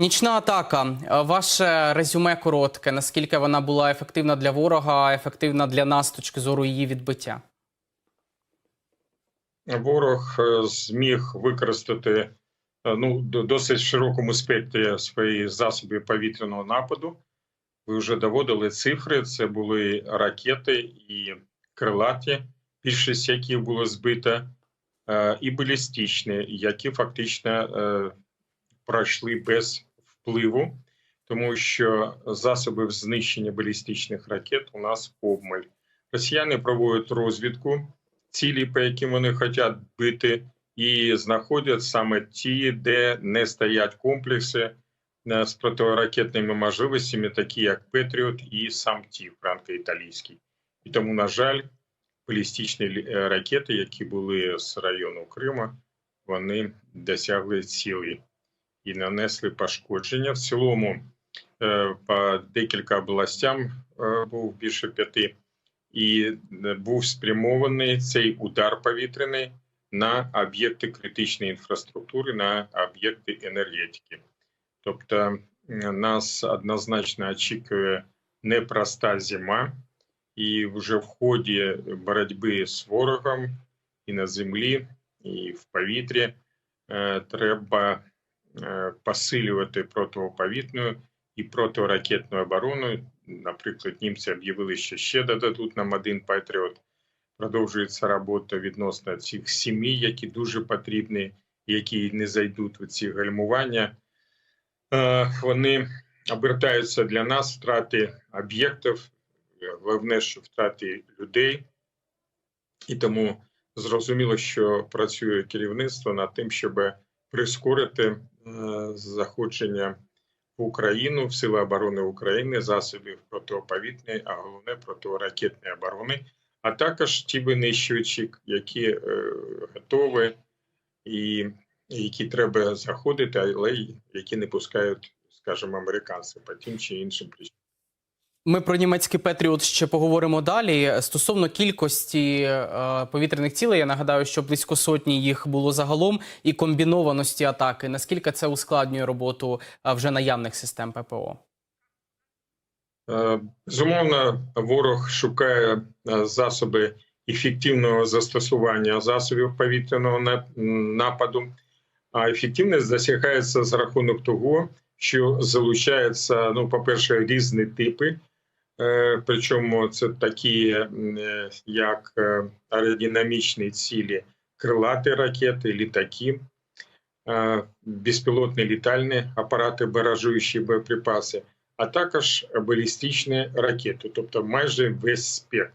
Нічна атака. Е, Ваше резюме коротке. Наскільки вона була ефективна для ворога, ефективна для нас з точки зору її відбиття? ворог е, зміг використати е, ну, досить широкому спектрі свої засоби повітряного нападу. Ви вже доводили цифри. Це були ракети і крилаті, більшість яких було збито, і балістичні, які фактично пройшли без впливу, тому що засобів знищення балістичних ракет у нас обмаль. Росіяни проводять розвідку цілі, по яким вони хочуть бити, і знаходять саме ті, де не стоять комплекси е, з протиракетними можливостями, такі як Петріот і сам ті франко-італійський. І тому, на жаль, балістичні е, ракети, які були з району Криму, вони досягли цілі і нанесли пошкодження. В цілому е, по декілька областям е, був більше п'яти і е, був спрямований цей удар повітряний на об'єкти критичної інфраструктури, на об'єкти енергетики. Тобто нас однозначно очікує непроста зима, і вже в ході боротьби з ворогом і на землі, і в повітрі треба посилювати протиповітряну і протиракетну оборону. Наприклад, німці об'явили, що ще додадуть нам один Патріот. Продовжується робота відносно цих сімей, які дуже потрібні, які не зайдуть у ці гальмування. Вони обертаються для нас втрати об'єктів, головне, що втрати людей. І тому зрозуміло, що працює керівництво над тим, щоб прискорити заходження в Україну, в Сили оборони України, засобів протиповітряної, а головне протиракетної оборони, а також ті винищувачі, які е, готові і які треба заходити, але які не пускають, скажімо, американці по тим чи іншим причинам. Ми про німецький Петріот ще поговоримо далі. Стосовно кількості е, повітряних цілей, я нагадаю, що близько сотні їх було загалом, і комбінованості атаки. Наскільки це ускладнює роботу е, вже наявних систем ППО? Е, Безумовно, ворог шукає е, засоби ефективного застосування засобів повітряного нападу. А ефективність досягається за рахунок того, що залучаються, ну, по-перше, різні типи. Е, Причому це такі, е, як е, аеродинамічні цілі, крилаті ракети, літаки, безпілотні літальні апарати, баражуючі боєприпаси а також балістичні ракети, тобто майже весь спектр.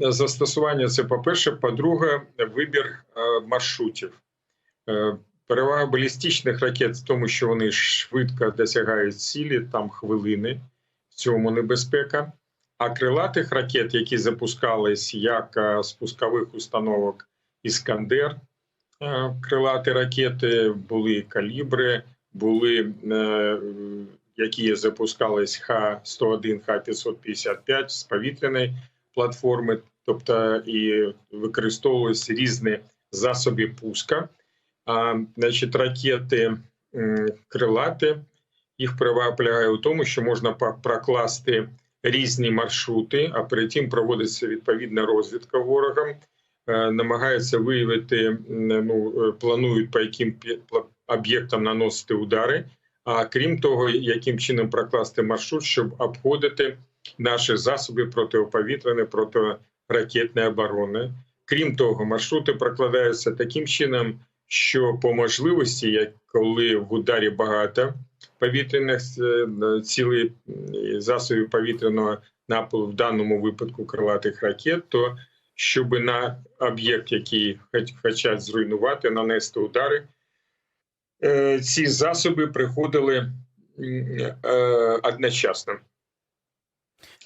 Застосування це по-перше, по-друге, вибір маршрутів. Перевага балістичних ракет в тому, що вони швидко досягають цілі, там хвилини, в цьому небезпека. А крилатих ракет, які запускались як е, з пускових установок Іскандер, е, крилаті ракети, були калібри, були е, які запускались Х-101, Х-555 з повітряної платформи, тобто і використовувалися різні засоби пуска. А, значить, ракети крилати, їх перевага полягає у тому, що можна прокласти різні маршрути, а перед тим проводиться відповідна розвідка ворогам, е, намагаються виявити, ну, е, планують по яким об'єктам наносити удари. А крім того, яким чином прокласти маршрут, щоб обходити наші засоби протиповітряної, протиракетної оборони. Крім того, маршрути прокладаються таким чином, що по можливості, як коли в ударі багато повітряних е, цілей е, засобів повітряного нападу, в даному випадку крилатих ракет, то щоб на об'єкт, який хочуть зруйнувати, нанести удари, е, ці засоби приходили одночасно.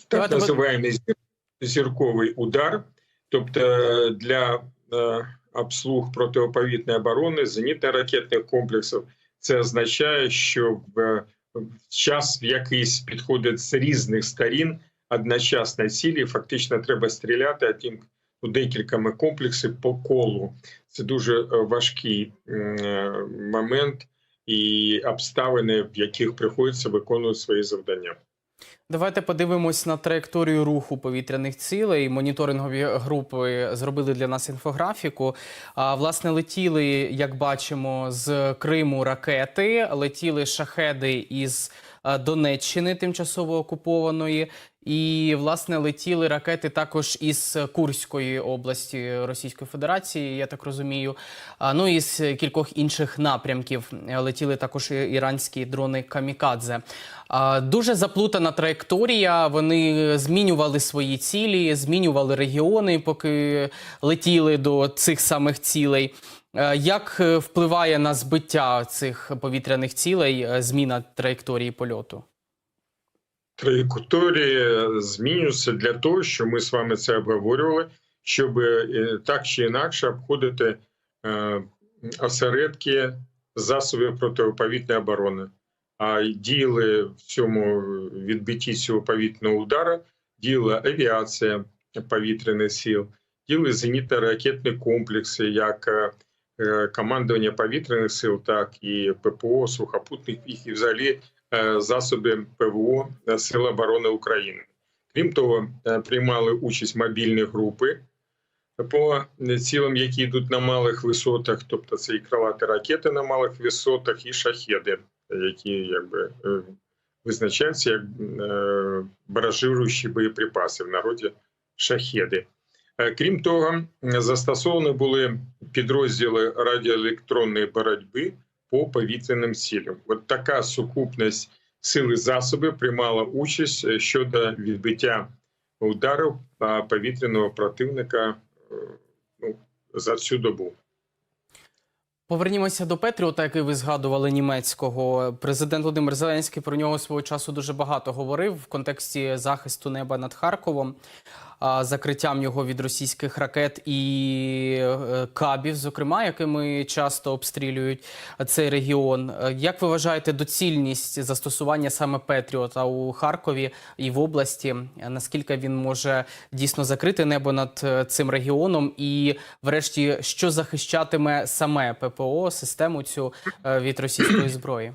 Так називаємо зірковий удар, тобто для обслуг протиповітряної оборони зенітно-ракетних комплексів, це означає, що в, в час, в якийсь підходить з різних сторін одночасно цілі, фактично треба стріляти, а тим декілька комплексів по колу. Це дуже е, важкий е, момент, і обставини, в яких приходиться виконувати свої завдання. Давайте подивимось на траєкторію руху повітряних цілей. Моніторингові групи зробили для нас інфографіку. А власне летіли, як бачимо, з Криму ракети, летіли шахеди із е, Донеччини, тимчасово окупованої, і власне летіли ракети також із Курської області Російської Федерації, я так розумію. Ну і з кількох інших напрямків летіли також іранські дрони Камікадзе. Дуже заплутана траєкторія. Вони змінювали свої цілі, змінювали регіони, поки летіли до цих самих цілей. Як е, впливає на збиття цих повітряних цілей е, зміна траєкторії польоту? Траєкторія змінюється для того, що ми з вами це обговорювали, щоб е, так чи інакше обходити е, осередки засобів протиповітряної оборони. А діяли в цьому відбитті цього повітряного удару, діяла авіація повітряних сил, діяли зенітно-ракетні комплекси, як е, командування повітряних сил, так і ППО, сухопутних і взагалі засоби ПВО е, Сил оборони України. Крім того, е, приймали участь мобільні групи по цілям, які йдуть на малих висотах, тобто це і крилаті ракети на малих висотах, і шахеди, які якби е, визначаються як е, баражируючі боєприпаси в народі шахеди. Е, Крім того, застосовані були підрозділи радіоелектронної боротьби по повітряним цілям. От така сукупність сил і засобів приймала участь е, щодо відбиття ударів повітряного противника е, ну, за цю добу. Повернімося до Петріота, який ви згадували німецького. Президент Володимир Зеленський про нього свого часу дуже багато говорив в контексті захисту неба над Харковом, закриттям його від російських ракет і е, кабів, зокрема, якими часто обстрілюють цей регіон. Е, Як ви вважаєте доцільність застосування саме Петріота у Харкові і в області? Наскільки він може дійсно закрити небо над е, цим регіоном? І, врешті, що захищатиме саме ППО систему цю від російської зброї?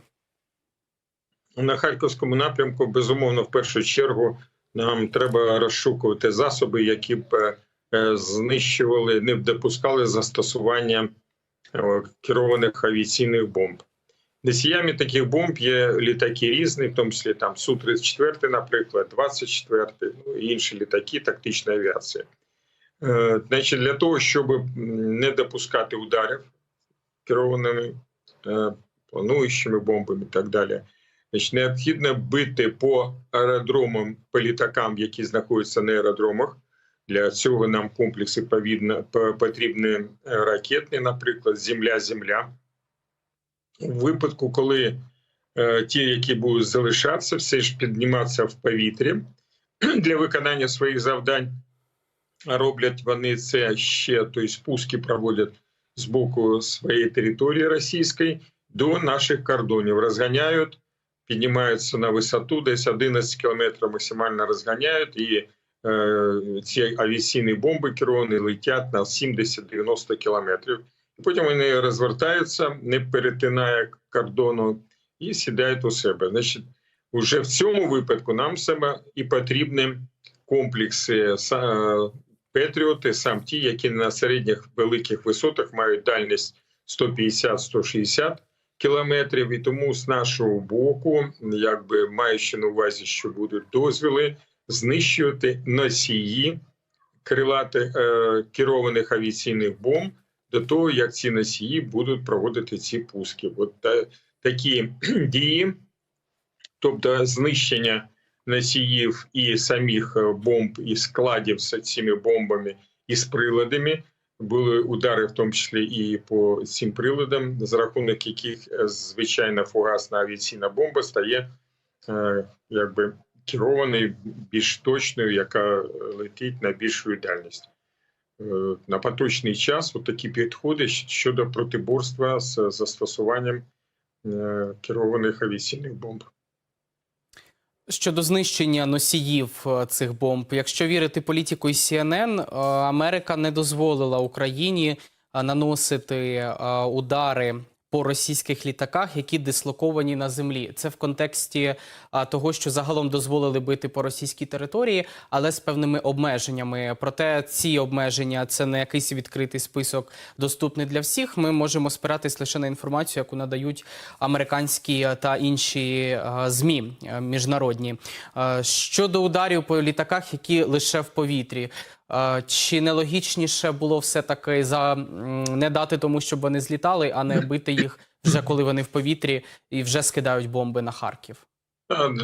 На харківському напрямку, безумовно, в першу чергу нам треба розшукувати засоби, які б е, е, знищували, не допускали застосування е, керованих авіаційних бомб. Носіями таких бомб є літаки різні, в тому числі там Су-34, наприклад, 24, ну і інші літаки тактичної авіації. Е, Значить, для того, щоб не допускати ударів керованими е, плануючими бомбами і так далі, Значить, необхідно бити по аеродромам, по літакам, які знаходяться на аеродромах. Для цього нам комплекси потрібні е, ракетні, наприклад, земля-земля. У випадку, коли е, ті, які будуть залишатися, все ж підніматися в повітрі для виконання своїх завдань, роблять вони це ще, тобто спуски проводять з боку своєї території російської до наших кордонів, розганяють піднімаються на висоту, десь 11 кілометрів максимально розганяють, і е, ці авіаційні бомби керовані летять на 70-90 кілометрів. Потім вони розвертаються, не перетинає кордону і сідають у себе. Значить, уже в цьому випадку нам саме і потрібні комплекси Петріоти, сам ті, які на середніх великих висотах мають дальність 150-160 кілометрів, і тому з нашого боку, якби маючи на увазі, що будуть дозвіли знищувати носії крилати е, керованих авіаційних бомб до того, як ці носії будуть проводити ці пуски. От та, такі дії, тобто знищення носіїв і самих е, бомб, і складів з цими бомбами і з приладами. Були удари, в тому числі і по цим приладам, за рахунок яких е, звичайна фугасна авіаційна бомба стає е, якби керованою більш точною, яка летить на більшу дальність. Е, на поточний час такі підходи щодо протиборства з застосуванням керованих авіаційних бомб. Щодо знищення носіїв е, цих бомб, якщо вірити політику і CNN, е, Америка не дозволила Україні е, наносити удари по російських літаках, які дислоковані на землі. Це в контексті а, того, що загалом дозволили бити по російській території, але з певними обмеженнями. Проте ці обмеження це не якийсь відкритий список, доступний для всіх. Ми можемо спиратись лише на інформацію, яку надають американські та інші а, змі а, міжнародні. А, Щодо ударів по літаках, які лише в повітрі. Чи нелогічніше було все таки за не дати тому, щоб вони злітали, а не бити їх вже коли вони в повітрі і вже скидають бомби на Харків?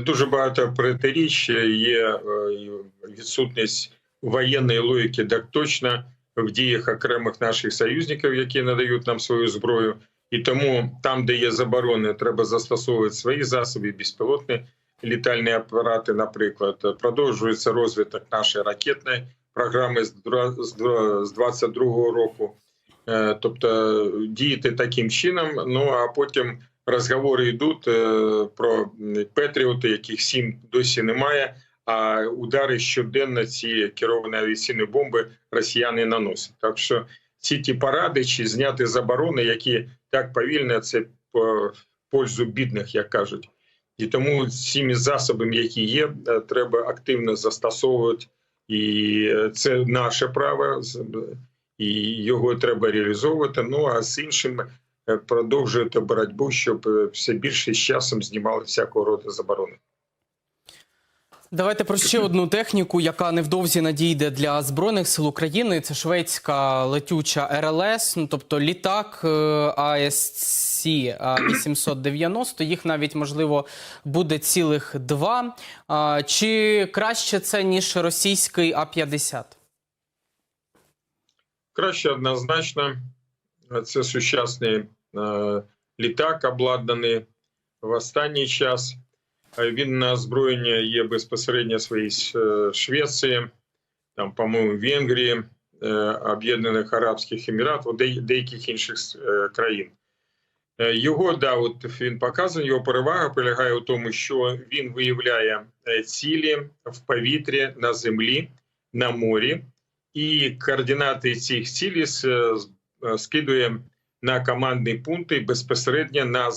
Дуже багато протиріч є е, відсутність воєнної логіки, так точно в діях окремих наших союзників, які надають нам свою зброю. І тому там, де є заборони, треба застосовувати свої засоби, безпілотні літальні апарати, наприклад. Продовжується розвиток нашої ракетної програми з дра- з 22-го року. Е, Тобто діяти таким чином, ну а потім розговори йдуть е, про Петріоти, яких сім досі немає. А удари щоденно ці керовані авіаційні бомби росіяни наносять. Так що ці ті поради чи зняти заборони, які так повільно, це по пользу бідних, як кажуть. І тому цими засобами, які є, е, треба активно застосовувати. І це наше право, і його треба реалізовувати. Ну а з іншими е, продовжуєте боротьбу, щоб е, все більше з часом знімали всякого роду заборони. Давайте про ще одну техніку, яка невдовзі надійде для збройних сил України. Це шведська летюча РЛС, ну тобто літак е, АСЦ 890. Їх навіть можливо буде цілих два. Чи краще це ніж російський А 50 Краще однозначно, це сучасний літак, обладнаний в останній час. Він на озброєння є безпосередньо своїй е, Швеції, там, по-моєму, Венгрії, е, Об'єднаних Арабських Еміратів, де, деяких інших е, країн. Е, Його да, от він показаний. Його перевага полягає у тому, що він виявляє е, цілі в повітрі, на землі, на морі, і координати цих з- е, скидує на командні пункти безпосередньо на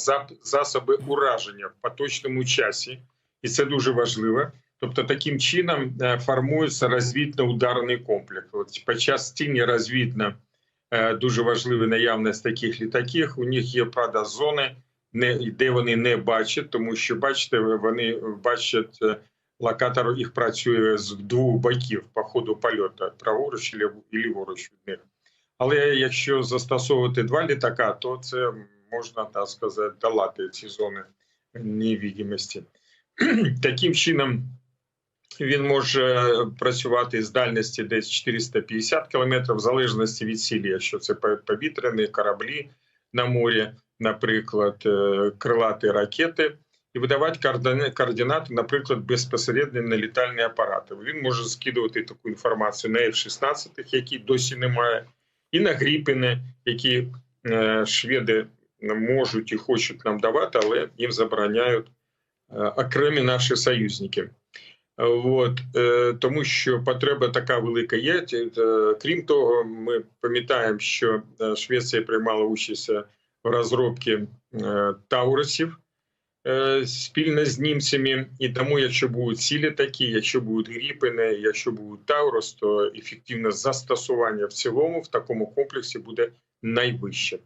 засоби ураження в поточному часі, і це дуже важливо. Тобто, таким чином формується розвідно-ударний комплекс. От під час ціні розвідно е, дуже важлива наявність таких літаків. У них є правда зони, де вони не бачать, тому що бачите, вони бачать е, локатор їх працює з двох боків по ходу польоту, праворуч і лів- ліворуч від них. Але якщо застосовувати два літака, то це можна так сказати долати ці зони невидимості. Таким чином він може працювати з дальності десь 450 км, в залежності від цілі, якщо це повітряні кораблі на морі, наприклад, е, крилаті ракети, і видавати координати, наприклад, безпосередньо на літальні апарати. Він може скидувати таку інформацію на F-16, які досі немає, і на Гріпіни, які е, шведи можуть і хочуть нам давати, але їм забороняють е, окремі наші союзники. От, е, тому що потреба така велика є. Е, Крім того, ми пам'ятаємо, що е, Швеція приймала участь в розробці Таурусів спільно з німцями. І тому, якщо будуть цілі такі, якщо будуть гріпини, якщо будуть Таурус, то ефективне застосування в цілому в такому комплексі буде найвище.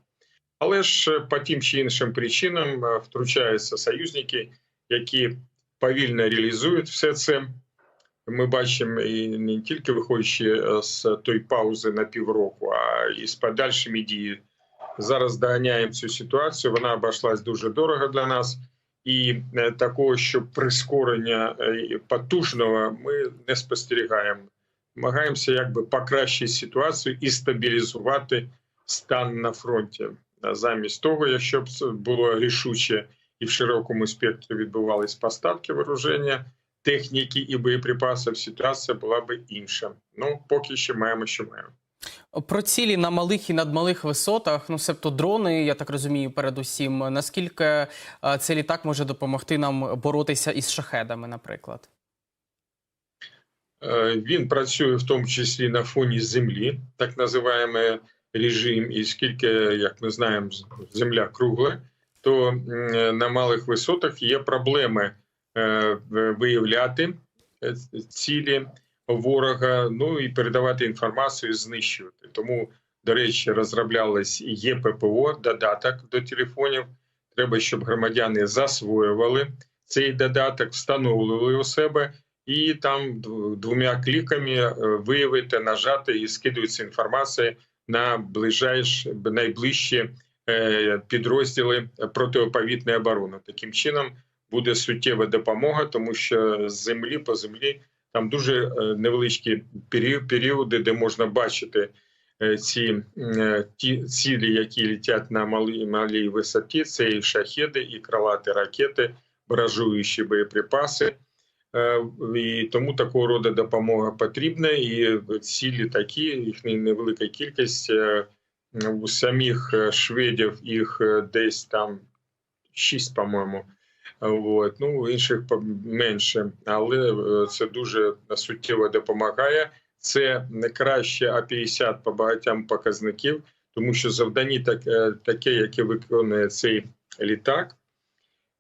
Але ж по тим чи іншим причинам втручаються союзники, які повільно реалізують все це. Ми бачимо і не тільки виходячи е, з тої паузи на півроку, а і з подальшими діями. Зараз доганяємо цю ситуацію. Вона обійшлась дуже дорого для нас, і е, такого, що прискорення е, потужного ми не спостерігаємо. Намагаємося якби покращити ситуацію і стабілізувати стан на фронті. Замість того, якщо б було рішуче і в широкому спектрі відбувались поставки вооруження, техніки і боєприпасів, ситуація була б інша. Ну поки що маємо, що маємо. Про цілі на малих і надмалих висотах, ну себто дрони, я так розумію, передусім. Наскільки е, цей літак може допомогти нам боротися із шахедами, наприклад? Е, Він працює в тому числі на фоні землі, так називаємо режим, і скільки, як ми знаємо, земля кругла, то на малих висотах є проблеми е, виявляти е, цілі ворога, ну і передавати інформацію, знищувати. Тому, до речі, розроблялось і є ППО, додаток до телефонів. Треба, щоб громадяни засвоювали цей додаток, встановлювали у себе, і там двома кліками е, виявити, нажати і скидується інформація на ближайш, найближчі підрозділи протиповітної оборони. Таким чином буде суттєва допомога, тому що з землі по землі там дуже е, невеличкі періоди, де можна бачити е, ці е, ті цілі, які летять на малій малій висоті. Це і шахеди, і крилаті ракети, баражуючі боєприпаси. Е, І тому такого роду допомога потрібна. І ці літаки, їх невелика кількість. У самих е, шведів їх е, десь там шість, по-моєму. От. Ну, інших менше, але е, це дуже суттєво допомагає. Це не краще А-50 по багатьом показників, тому що завдання так, таке, яке виконує цей літак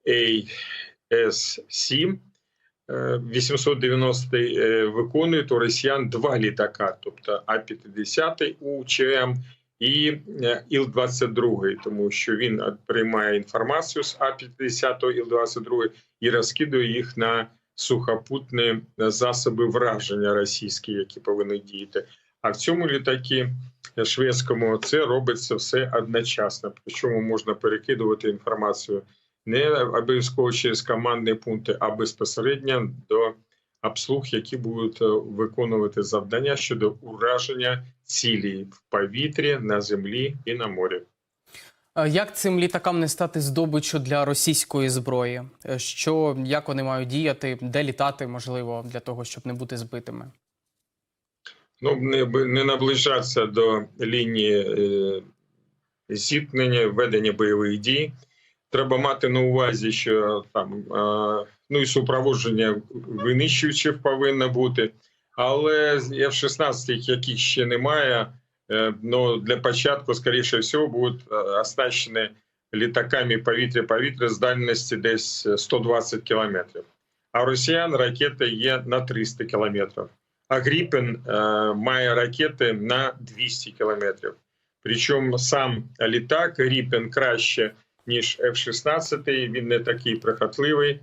AS-7, е, 890 е, виконують у росіян два літака, тобто А-50 УЧМ і е, Іл-22, тому що він е, приймає інформацію з А-50 Іл-22 і розкидує їх на сухопутні засоби враження російські, які повинні діяти. А в цьому літакі е, шведському це робиться все одночасно. Причому можна перекидувати інформацію не обов'язково через командні пункти, а безпосередньо до обслуг, які будуть е, виконувати завдання щодо ураження цілі в повітрі, на землі і на морі. Е, Як цим літакам не стати здобиччю для російської зброї? Е, Що як вони мають діяти, де літати можливо для того, щоб не бути збитими? Ну не, не наближатися до лінії е, зіткнення, ведення бойових дій. Треба мати на увазі, що там е, ну і супроводження винищувачів повинно бути, але з F-16, яких ще немає, е, ну для початку, скоріше всього, будуть е, оснащені літаками повітря-повітря з дальності десь 120 кілометрів. А росіян ракети є на 300 кілометрів. А Гріпен має ракети на 200 кілометрів. Причому сам літак Гріпен краще, ніж F-16, він не такий прихотливий.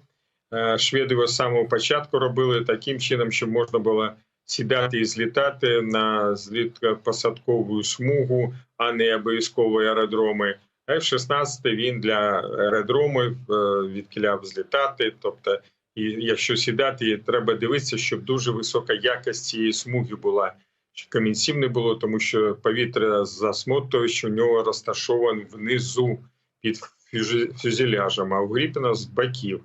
Е, Шведи його з самого початку робили таким чином, щоб можна було сідати і злітати на злітно-посадкову смугу, а не обов'язково аеродроми. F-16 він для аеродромів е, відкіляв злітати. Тобто, якщо сідати, треба дивитися, щоб дуже висока якість цієї смуги була. Щоб камінців не було, тому що повітря засмотуючи у нього розташований внизу під фюзеляжем, а у Гріпіна з боків.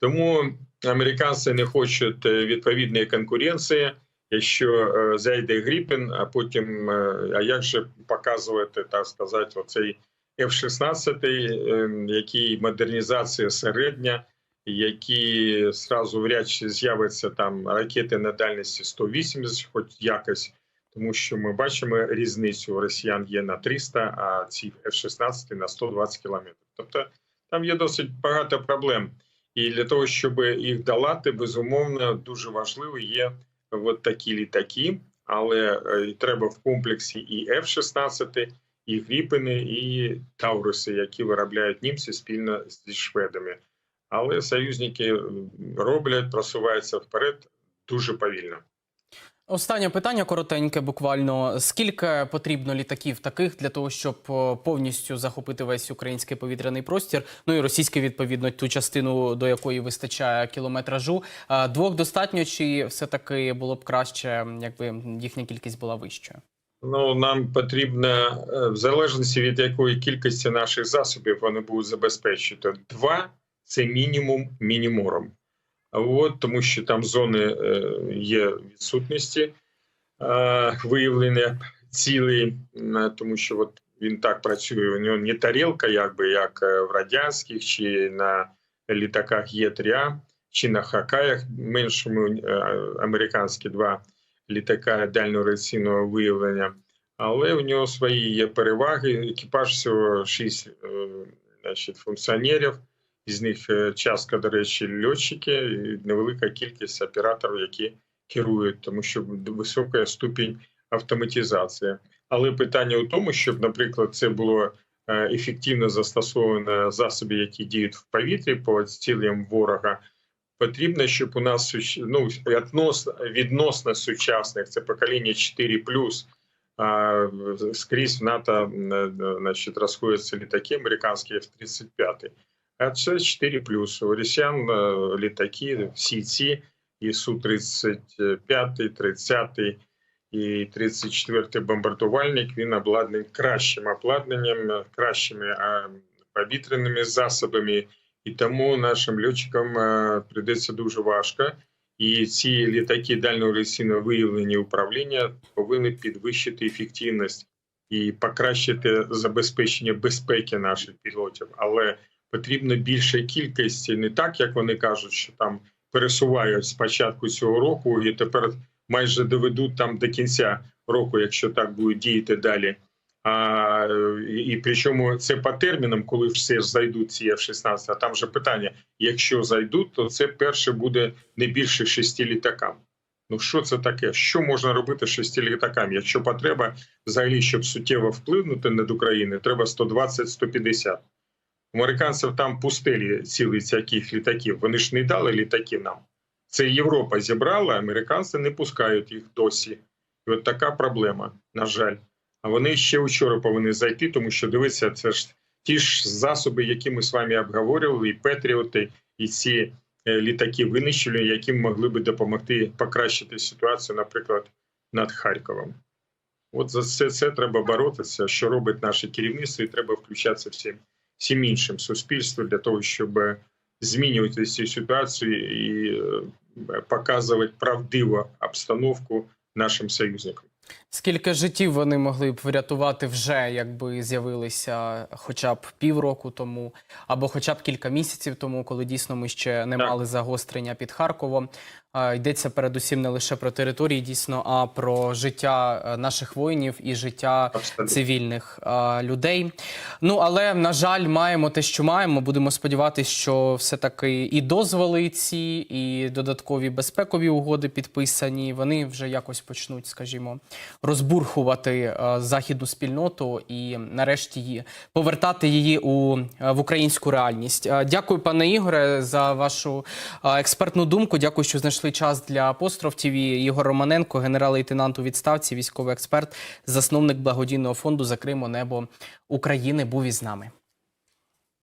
Тому американці не хочуть е, відповідної конкуренції. Якщо е, зайде Гріпін, а потім е, а як же показувати, так сказати, оцей F-16, е, який модернізація середня, які зразу вряд чи з'являться там ракети на дальності 180, хоч якось, тому що ми бачимо різницю росіян є на 300, а ці F-16 на 120 кілометрів. Тобто там є досить багато проблем. І для того, щоб їх долати, безумовно, дуже важливо є от такі літаки, але е, треба в комплексі і F-16, і Гріпени, і Тауруси, які виробляють німці спільно зі шведами. Але союзники роблять, просуваються вперед дуже повільно. Останнє питання коротеньке, буквально. Скільки потрібно літаків таких для того, щоб повністю захопити весь український повітряний простір? Ну і російський, відповідно, ту частину, до якої вистачає кілометражу. Двох достатньо, чи все-таки було б краще, якби їхня кількість була вищою? Ну нам потрібно, е, в залежності від якої кількості наших засобів вони будуть забезпечити. Два це мінімум мінімором. А от тому, що там зони е, є відсутності е, виявлення цілей, м, тому що от він так працює. У нього не тарілка, якби як е, в радянських чи на літаках Є3А, чи на Хакаях меншому американські два літака дальнього раційного виявлення. але у нього свої є переваги. Екіпаж всього 6 значить, функціонерів, із них е, частка, до речі, льотчики і невелика кількість операторів, які керують, тому що висока ступінь автоматизації. Але питання у тому, щоб, наприклад, це було е, ефективно застосовано засоби, які діють в повітрі по цілям ворога. Потрібно, щоб у нас ну, відносно, сучасних, це покоління 4 а, скрізь в НАТО е, значить, розходяться літаки американські F-35. Це 4 У росіян е, літаки, всі ці, і Су-35, 30 і 34 бомбардувальник, він обладнаний кращим обладнанням, кращими повітряними засобами, і тому нашим льотчикам е, прийдеться дуже важко. І ці літаки дальнього рейсійного виявлення управління повинні підвищити ефективність і покращити забезпечення безпеки наших пілотів. Але потрібно більше кількості, не так як вони кажуть, що там пересувають з початку цього року, і тепер майже доведуть там до кінця року, якщо так будуть діяти далі. А, і, причому це по термінам, коли все ж зайдуть ці F-16, а там же питання: якщо зайдуть, то це перше буде не більше шести літакам. Ну що це таке? Що можна робити з шести літаками? Якщо потреба взагалі, щоб суттєво вплинути над Україною, треба 120-150. Американців там пустелі цілі таких літаків. Вони ж не дали літаки нам. Це Європа зібрала, американці не пускають їх досі. І от така проблема, на жаль. А вони ще вчора повинні зайти, тому що дивіться, це ж ті ж засоби, які ми з вами обговорювали, і Петріоти, і ці е, літаки винищення, які могли би допомогти покращити ситуацію, наприклад, над Харковом. От за це, це треба боротися, що робить наше керівництво, і треба включатися всім, всім іншим суспільством для того, щоб е, змінювати цю ситуацію і е, показувати правдиву обстановку нашим союзникам. Скільки життів вони могли б врятувати вже, якби з'явилися хоча б півроку тому, або хоча б кілька місяців тому, коли дійсно ми ще не Так. мали загострення під Харковом. Йдеться передусім не лише про території, дійсно, а про життя е, наших воїнів і життя Абсолютно. цивільних людей. Ну але на жаль, маємо те, що маємо. Будемо сподіватися, що все таки і дозволи ці, і додаткові безпекові угоди підписані. Вони вже якось почнуть, скажімо, розбурхувати західну спільноту і нарешті повертати її у в українську реальність. Дякую, пане Ігоре, за вашу експертну думку. Дякую, що знайшли час для постров ТВ. Ігор Романенко, генерал-лейтенант у відставці, військовий експерт, засновник благодійного фонду Закримо небо України, був із нами.